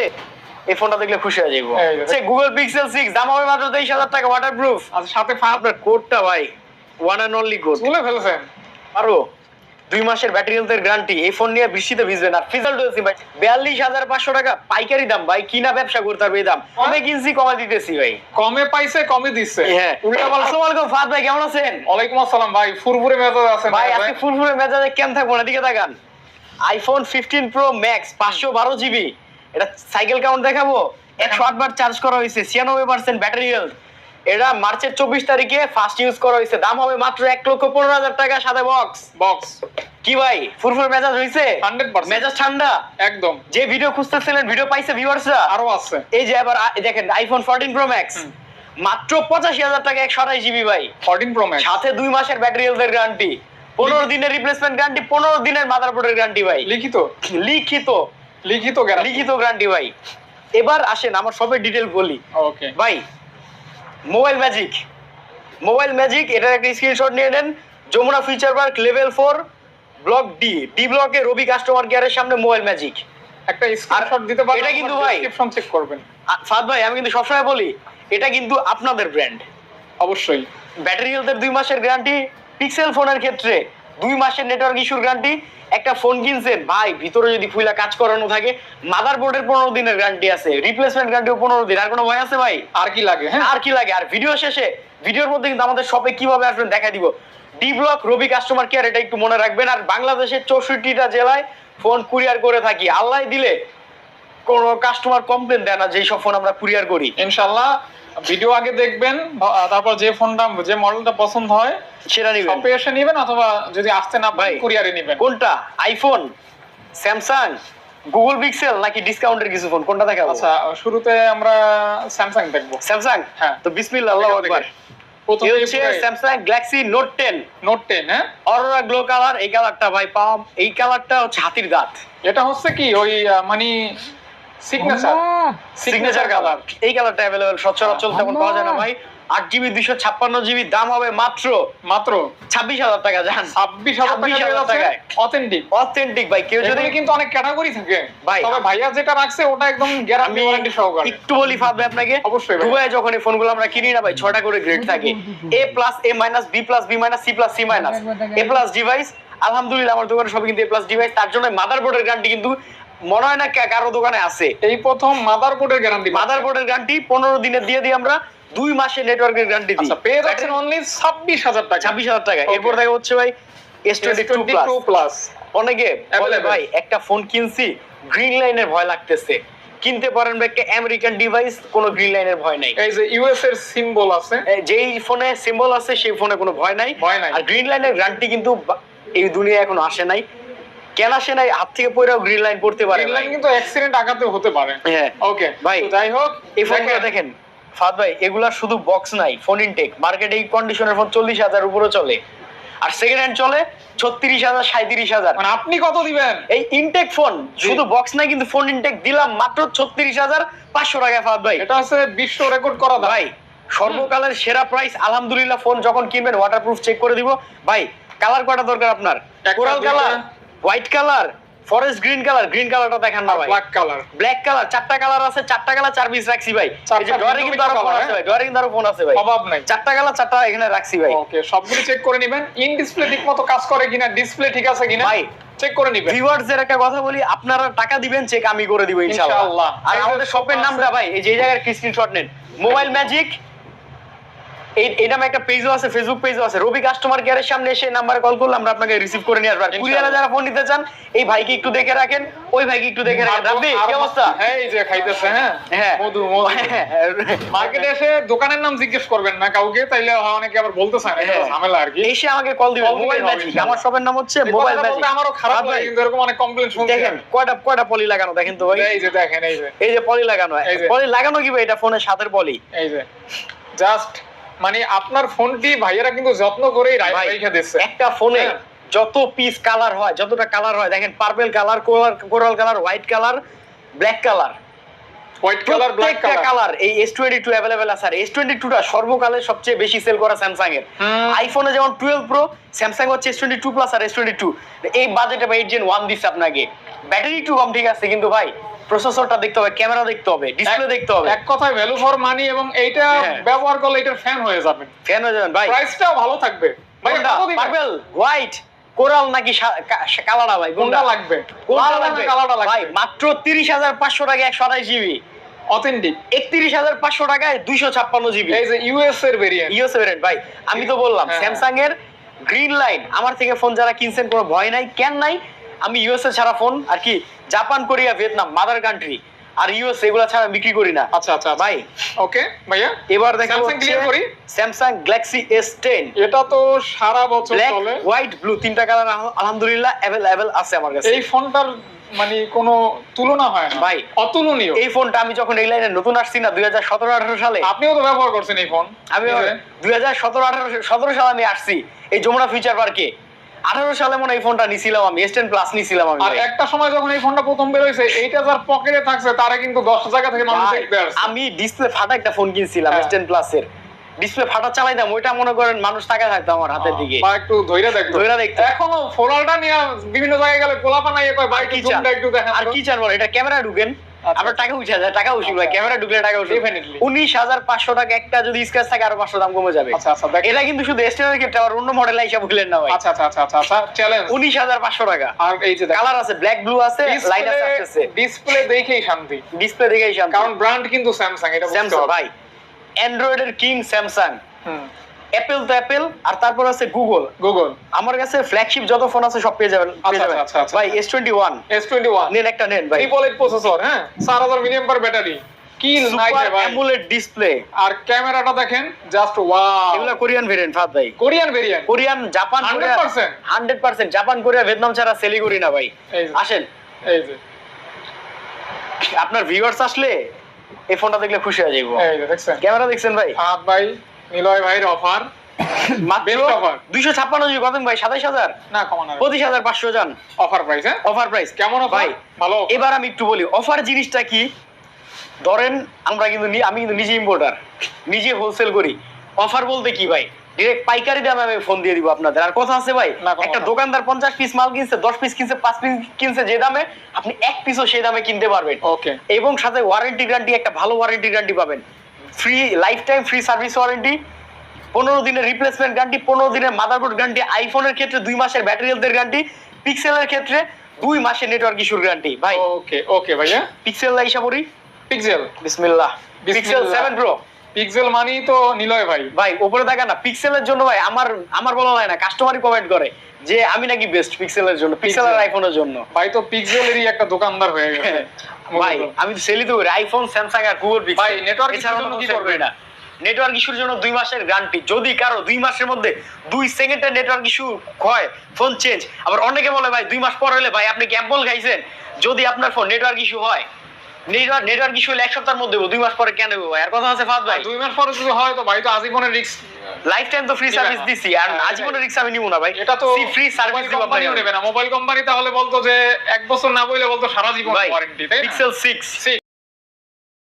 আছে এই ফোনটা দেখলে খুশি হয়ে যাব সে গুগল পিক্সেল সিক্স দাম হবে মাত্র তেইশ হাজার টাকা ওয়াটারপ্রুফ আচ্ছা সাথে ফাঁপ আপনার কোডটা ভাই ওয়ান অ্যান্ড অনলি কোড তুলে ফেলেছেন? পারব দুই মাসের ব্যাটারি হেলথের গ্যারান্টি এই ফোন নিয়ে বৃষ্টিতে ভিজবে না ফিজাল ডুয়েলসি ভাই বিয়াল্লিশ হাজার পাঁচশো টাকা পাইকারি দাম ভাই কিনা ব্যবসা করতে হবে এই দাম? আমি কিনছি কমা দিতেছি ভাই। কমে পাইছে কমে দিচ্ছে। হ্যাঁ। উল্টা আসসালামু আলাইকুম ফাদ ভাই কেমন আছেন? ওয়ালাইকুম আসসালাম ভাই ফুরফুরে মেজাজ আছেন ভাই আজকে ফুরফুরে মেজাজে কেমন থাকব না? দিকে তাকান। আইফোন ফিফটিন প্রো ম্যাক্স পাঁচশো বারো জিবি এটা সাইকেল কাউন্ট দেখাবো? একশো আট বার চার্জ করা হয়েছে ছিয়ানব্বই পার্সেন্ট ব্যাটারি হেলথ এটা মার্চের চব্বিশ তারিখে ফার্স্ট ইউজ করা হয়েছে। দাম হবে মাত্র এক লক্ষ পনেরো হাজার টাকা সাথে বক্স বক্স কি ভাই? ফুরফুর মেজাজ হয়েছে? 100% মেজাজ ঠান্ডা? একদম। যে ভিডিও খুঁজতেছিলেন ভিডিও পাইছে ভিউয়ার্সরা আরও আছে। এই যে আবার দেখেন আইফোন ফোরটিন প্রো ম্যাক্স মাত্র পঁচাশি হাজার টাকা একশো আঠাশ জিবি ভাই। 14 প্রো ম্যাক্স সাথে দুই মাসের ব্যাটারি হেলথের গ্যারান্টি পনেরো দিনের রিপ্লেসমেন্ট গ্যারান্টি পনেরো দিনের মাদারবোর্ডের গ্যারান্টি ভাই। লিখিত? লিখিত। লিখিত গ্যারান্টি লিখিত গ্যারান্টি ভাই। এবার আসেন আমার সবের ডিটেল বলি। ওকে ভাই মোবাইল ম্যাজিক মোবাইল ম্যাজিক এটার একটা স্ক্রিনশট নিয়ে নেন। Jamuna feature park level four block D D ব্লকে রবি কাস্টমার কেয়ারের সামনে মোবাইল ম্যাজিক একটা স্ক্রিনশট দিতে পারেন এটা কিন্তু ভাই- ডেসক্রিপশন চেক করবেন। ফাদ ভাই আমি কিন্তু সবসময় বলি এটা কিন্তু আপনাদের ব্র্যান্ড অবশ্যই। ব্যাটারি হেলথের দুই মাসের গ্যারান্টি পিক্সেল ফোনের ক্ষেত্রে দুই মাসের নেটওয়ার্ক ইস্যুর গ্যারান্টি একটা ফোন কিনছেন ভাই ভিতরে যদি ফুইলা কাজ করানো থাকে মাদারবোর্ডের পনেরো দিনের গ্যারান্টি আছে রিপ্লেসমেন্ট গ্যারান্টিও পনেরো দিন আর কোনো ভয় আছে ভাই? আর কি লাগে হ্যাঁ? আর কি লাগে? আর ভিডিও শেষে ভিডিওর মধ্যে কিন্তু আমাদের শপে কীভাবে আসবেন দেখা দিব। D block Robi customer care এটা একটু মনে রাখবেন। আর বাংলাদেশের চৌষট্টিটা জেলায় ফোন কুরিয়ার করে থাকি। আল্লাহ দিলে কোনো কাস্টমার কমপ্লেন দেয় না যেই সব ফোন আমরা কুরিয়ার করি। ইনশাআল্লাহ ভিডিও আগে দেখবেন তারপর যে ফোনটা যে মডেলটা পছন্দ হয় সেটা নিবেন। শপে এসে নেবেন অথবা যদি আসতে না ভাই। কুরিয়ারে নেবেন। কোনটা? আইফোন স্যামসাং গুগল পিক্সেল নাকি ডিসকাউন্টের কিছু ফোন কোনটা দেখাবো? আচ্ছা শুরুতে আমরা স্যামসাং দেখব। স্যামসাং হ্যাঁ। তো বিসমিল্লাহ আল্লাহু আকবার। এই Samsung Galaxy note 10 note ten হ্যাঁ? অরোরা গ্লো কালার এই কালারটা ভাই পাম। এই কালারটা হচ্ছে হাতির দাঁত। এটা হচ্ছে কি ওই মানে সিগনেচার সিগনেচার কালার এই কালারটা অ্যাভেলেবল সচরাচর তেমন পাওয়া যায় না ভাই। আট জিবি দুইশো ছাপ্পান্ন জিবি দাম হবে মাত্র মাত্র? ছাব্বিশ হাজার টাকা জান। ছাব্বিশ হাজার টাকা 26,000 টাকায়। অথেন্টিক অথেন্টিক ভাই। কেউ যদি কিন্তু অনেক ক্যাটাগরি থাকে। ভাই, তবে ভাইয়া যেটা রাখছে ওটা একদম গ্যারান্টি ওয়ারেন্টি সহকারে। একটু বলি ফাদবে আপনাকে। অবশ্যই। দুবাই যখন এই ফোনগুলো আমরা কিনি না ভাই ছটা করে গ্রেড থাকে। A plus A minus B plus B minus C plus C minus A plus device আলহামদুলিল্লাহ আমার দোকানে সবই কিন্তু এ প্লাস ডিভাইস তার জন্য মাদারবোর্ডের গ্যারান্টি কিন্তু মনে হয় না কারও দোকানে আছে। এই প্রথম মাদারবোর্ডের গ্যারান্টি মাদারবোর্ডের গ্যারান্টি পনেরো দিনের দিয়ে দিই আমরা দুই মাসের নেটওয়ার্কের গ্যারান্টি দিই। আচ্ছা পেয়ে যাচ্ছেন অনলি ছাব্বিশ হাজার টাকা। ছাব্বিশ হাজার টাকা। এরপর দেখা হচ্ছে ভাই এস টোয়েন্টি টু প্লাস অনেকে বলে ভাই একটা ফোন কিনছি গ্রিন লাইনের ভয় লাগতেছে। কিনতে পারেন ভাই একটা আমেরিকান ডিভাইস কোনো গ্রিন লাইনের ভয় নাই। এই যে ইউএস এর সিম্বল আছে। যেই ফোনে সিম্বল আছে সেই ফোনে কোনো ভয় নাই। ভয় নাই। আর গ্রিন লাইনের গ্যারান্টি কিন্তু এই দুনিয়ায় এখনও আসে নাই। কেন আসে নাই? হাত থেকে পড়েও গ্রিন লাইন পড়তে পারে গ্রিন লাইন কিন্তু অ্যাক্সিডেন্ট আঘাতে হতে পারে। হ্যাঁ। ওকে ভাই, যাই হোক এই ফোনগুলো দেখেন। ফাদ ভাই এগুলা শুধু বক্স নাই ফোন ইনটেক মার্কেটে এই কন্ডিশনের ফোন চল্লিশ হাজার উপরে চলে। আর সেকেন্ড হ্যান্ড চলে ছত্রিশ হাজার সাঁত্রিশ হাজার। মানে আপনি কত দিবেন? এই ইনটেক ফোন শুধু বক্স নাই কিন্তু ফোন ইনটেক দিলাম মাত্র ছত্রিশ হাজার পাঁচশো টাকা ফাদ ভাই। এটা হচ্ছে বিশ্ব রেকর্ড করা ভাই সর্বকালের সেরা প্রাইস আলহামদুলিল্লাহ ফোন যখন কিনবেন ওয়াটারপ্রুফ চেক করে দিব। ভাই কালার কয়টা দরকার আপনার? Coral colour white colour forest green colour green কালারটা দেখান না ভাই। ব্ল্যাক কালার ব্ল্যাক কালার চারটা কালার আছে চারটা কালার চার পিস রাখছি ভাই। এই যে ডয়ারে কিন্তু আরও ফোন আছে ভাই ডয়ারে কিন্তু আরও ফোন আছে ভাই। অভাব নাই। চারটা কালার চারটা এখানে রাখছি ভাই। ওকে সবগুলো চেক করে নেবেন। ইন ডিসপ্লে ঠিক মতো কাজ করে কিনা ডিসপ্লে ঠিক আছে কিনা ভাই, চেক করে নেবেন। ভিউয়ার্সদের একটা কথা বলি আপনারা টাকা দিবেন চেক আমি করে দিব ইনশাআল্লাহ। আর আমাদের শপের নামটা ভাই এই যে এই জায়গার স্ক্রিনশট নেন? মোবাইল ম্যাজিক এই নামে একটা পেজও আছে ফেসবুক পেজও আছে। রবি কাস্টমার কেয়ারের সামনে এসে নাম্বারে কল করলে আমরা আপনাকে রিসিভ করে নিয়ে আসব। কুরিয়ারে যারা ফোন নিতে চান এই ভাইকে একটু দেখে রাখেন ওই ভাইকে একটু দেখে রাখেন। রাব্বি কি অবস্থা? হ্যাঁ এই যে খাইতেছে হ্যাঁ? হ্যাঁ। মধু মধু। মার্কেটে এসে দোকানের নাম জিজ্ঞেস করবেন না কাউকে তাইলে অনেকে আবার বলতে চায় না হ্যাঁ। ঝামেলা আর কি। এসে আমাকে কল দিবেন। মোবাইল ম্যাজিক আমার শপের নাম হচ্ছে মোবাইল ম্যাজিক আমারও খারাপ লাগে কিন্তু এরকম অনেক কমপ্লেন শুনছি দেখেন। কয়টা কয়টা পলি লাগানো দেখেন তো ভাই। এই যে দেখেন এই যে। এই যে পলি লাগানো। পলি লাগানো কি ভাই? এটা ফোনের সাথের পলি। এই যে। জাস্ট মানে আপনার ফোনটি ভাইয়েরা কিন্তু যত্ন করেই রাই- রেখে দিচ্ছে। একটা ফোনে হ্যাঁ। যত পিস কালার হয় যতটা কালার হয় দেখেন purple colour coral colour white colour black colour white colour black colour colour এই এস টোয়েন্টি টু অ্যাভেলেবেল আছে। আর এস টোয়েন্টি টুটা সর্বকালের সবচেয়ে বেশি সেল করা স্যামসাং এর। হুম। আইফোনে যেমন টুয়েলভ প্রো স্যামসাং হচ্ছে এস টোয়েন্টি টু প্লাস আর এস টোয়েন্টি টু এই বাজেটে ভাই এইট জেন ওয়ান দিচ্ছে আপনাকে। ব্যাটারি টু কম ঠিক আছে কিন্তু ভাই। প্রসেসরটা দেখতে হবে ক্যামেরা দেখতে হবে ডিসপ্লে দেখতে হবে। এক কথায় ভ্যালু ফর মানি এবং এইটা হ্যাঁ। ব্যবহার করলে এটার ফ্যান হয়ে যাবেন কেন যাবেন ভাই। প্রাইসটাও ভালো থাকবে। ভাই পার্পল হোয়াইট কোরাল নাকি কালারা ভাই কোনটা লাগবে। কোনটা লাগবে। কালারটা ভাই মাত্র তিরিশ হাজার পাঁচশো টাকা একশো আঠাশ জিবি অথেন্টিক একত্রিশ হাজার পাঁচশো টাকায় দুইশো ছাপ্পান্ন জিবি এই যে ইউএস এর ভেরিয়েন্ট ইও সেভেন ভাই। আমি তো বললাম হ্যাঁ। স্যামসাং এর গ্রিন লাইন আমার থেকে ফোন যারা কিনছেন কোনো ভয় নাই কেন নাই? আমি ইউএসএ ছাড়া ফোন আর কি Japan Korea Vietnam mother country আর ইউএস এগুলা ছাড়া বিক্রি করি না। আচ্ছা আচ্ছা ভাই ওকে ভাইয়া? এবার Samsung clear করি? স্যামসাং গ্যালাক্সি এস টেন এটা তো সারা বছর চলে। হোয়াইট ব্লু তিনটা কালার আলহামদুলিল্লাহ অ্যাভেলেবেল আছে আমার কাছে। এই ফোনটার মানে কোনো তুলনা হয় না। ভাই। অতুলনীয়। এই ফোনটা আমি যখন এই লাইনে নতুন আসছি না দুই হাজার সতেরো আঠারো সালে। আপনিও তো ব্যবহার করছেন এই ফোন। আমি নিজে? দুই হাজার সতেরো আঠারো সতেরো সালে আমি আসছি এই যমুনা ফিউচার পার্কে আঠারো সালে মনে এই ফোনটা নিছিলাম আমি এস টেন প্লাস নিছিলাম আমি আর একটা সময় যখন এই ফোনটা প্রথম বের হয়েছে এইটা যার পকেটে থাকছে তারা কিন্তু দশ জায়গা থেকে মানুষ দেখতে আসছে আমি ডিসপ্লে ফাটা একটা ফোন কিনছিলাম। এস টেন প্লাস এর ডিসপ্লে ফাটা চালাইতাম ওইটা মনে করেন মানুষ টাকা থাকতো আমার হাতের দিকে বা একটু ধৈর্য দেখতো ধইরা দেখতো। এখনও ফোরালটা নিয়ে বিভিন্ন জায়গায় গেলে পোলাপা নাই কয় ভাই কি চান? একটু দেখেন আর। কি চান বল এটা ক্যামেরা ঢুকেন। আপনার টাকা উঠে যায় টাকা উঠে ভাই আচ্ছা। ক্যামেরা ঢুকলে টাকা Definitely. উনিশ হাজার পাঁচশো টাকা একটা যদি স্ক্র্যাচ থাকে আরও পাঁচশো দাম কমে যাবে। আচ্ছা আচ্ছা এটা কিন্তু শুধু এস ক্ষেত্রে আবার অন্য মডেল হিসাব বললেন না ভাই। আচ্ছা আচ্ছা আচ্ছা আচ্ছা আচ্ছা চ্যালেঞ্জ উনিশ হাজার পাঁচশো টাকা। আর এই যে কালার আছে ব্ল্যাক ব্লু আছে লাইন আছে ডিসপ্লে দেখেই শান্তি। ডিসপ্লে দেখেই শান্তি। কারণ ব্র্যান্ড কিন্তু স্যামসাং এটা স্যামসাং ভাই। অ্যান্ড্রয়েড এর কিং স্যামসাং হুম। অ্যাপেল তো অ্যাপেল আর তারপর আছে গুগল গুগল আমার কাছে ফ্ল্যাগশিপ যত ফোন আছে সব পেয়ে যাবেন আচ্ছা, আচ্ছা, আচ্ছা, ভাই। S twenty one S twenty one নেন একটা নেন ভাই। ট্রিপল এইট প্রসেসর হ্যাঁ? চার হাজার মিলিয়ন পার ব্যাটারি কি নাই সুপার অ্যামুলেট ডিসপ্লে আর ক্যামেরাটা দেখেন জাস্ট ওয়াও এগুলো কোরিয়ান ভেরিয়েন্ট ফাদ ভাই। Korean variant Korean Japan 100% hundred percent Japan Korea Vietnam ছাড়া সেলি করি না ভাই। আসেন। এই যে। আপনার ভিউয়ার্স আসলে এই ফোনটা দেখলে খুশি হয়ে যাব ক্যামেরা দেখছেন ভাই? হাত ভাই। নিলয় ভাইয়ের অফার মাত্র দুইশো ছাপ্পান্ন জিবি কত ভাই? সাতাইশ হাজার? না কমানো পঁচিশ হাজার পাঁচশো যান অফার প্রাইস হ্যাঁ? অফার প্রাইস কেমন ভাই ভালো এবার আমি একটু বলি অফার জিনিসটা কি? ধরেন আমরা কিন্তু আমি কিন্তু নিজে ইম্পোর্টার নিজে হোলসেল করি। অফার বলতে কি ভাই? ডিরেক্ট পাইকারি দামে আমি ফোন দিয়ে দিব আপনাদের। আর কথা আছে ভাই একটা দোকানদার পঞ্চাশ পিস মাল কিনছে দশ পিস কিনছে পাঁচ পিস কিনছে যে দামে আপনি এক পিসও সেই দামে কিনতে পারবেন। ওকে এবং সাথে ওয়ারেন্টি গ্যারান্টি একটা ভালো ওয়ারেন্টি গ্যারান্টি পাবেন। Free lifetime free service warranty পনেরো দিনের রিপ্লেসমেন্ট গ্যারান্টি পনেরো দিনের মাদারবোর্ড গ্যারান্টি আইফোনের ক্ষেত্রে দুই মাসের ব্যাটারি হেলথের গ্যারান্টি পিক্সেলের ক্ষেত্রে দুই মাসের নেটওয়ার্ক ইস্যুর গ্যারান্টি ভাই। ওকে ওকে ভাইয়া। পিক্সেল হিসাব করি পিক্সেল বিসমিল্লাহ। পিক্সেল। সেভেন প্রো পিক্সেল মানি তো নিলয় ভাই। ভাই উপরে দেখা না পিক্সেলের জন্য ভাই আমার আমার বলা হয় না কাস্টমারই কমেন্ট করে যে আমি নাকি বেস্ট পিক্সেলের জন্য পিক্সেল আর Pixel। আইফোনের জন্য। ভাই তো পিক্সেলেরই একটা দোকানদার হয়ে গেছে। ভাই আমি তো আইফোন স্যামসাং আর গুগল পিক্সেল ভাই, এছাড়া জন্য কি কিছু করবেন? করি না। নেটওয়ার্ক ইস্যুর জন্য দুই মাসের গ্যারান্টি যদি কারও দুই মাসের মধ্যে দুই সেকেন্ডের নেটওয়ার্ক ইস্যু হয় ফোন চেঞ্জ আবার অনেকে বলে ভাই দুই মাস পর হলে ভাই আপনি ক্যাম্পল খাইছেন। যদি আপনার ফোন নেটওয়ার্ক ইস্যু হয় নেটওয়ার্ক নেটওয়ার্ক ইস্যু হলে এক সপ্তাহের মধ্যে দুই মাস পরে কেন হইবো ভাই? আর কথা আছে ফাদ ভাই। দুই মাস পরে যদি হয় তো ভাই তো আজীবনের রিস্ক লাইফ টাইম তো ফ্রি সার্ভিস। দিছি আর হ্যাঁ, আজীবনের রিক্স আমি নিব না ভাই। এটা তো ফ্রি সার্ভিস দিব আপনাকে নেবে না। মোবাইল কোম্পানি তাহলে বলতো যে এক বছর না বইলে বলতো সারা জীবন ওয়ারেন্টি তাই পিক্সেল 6 Six।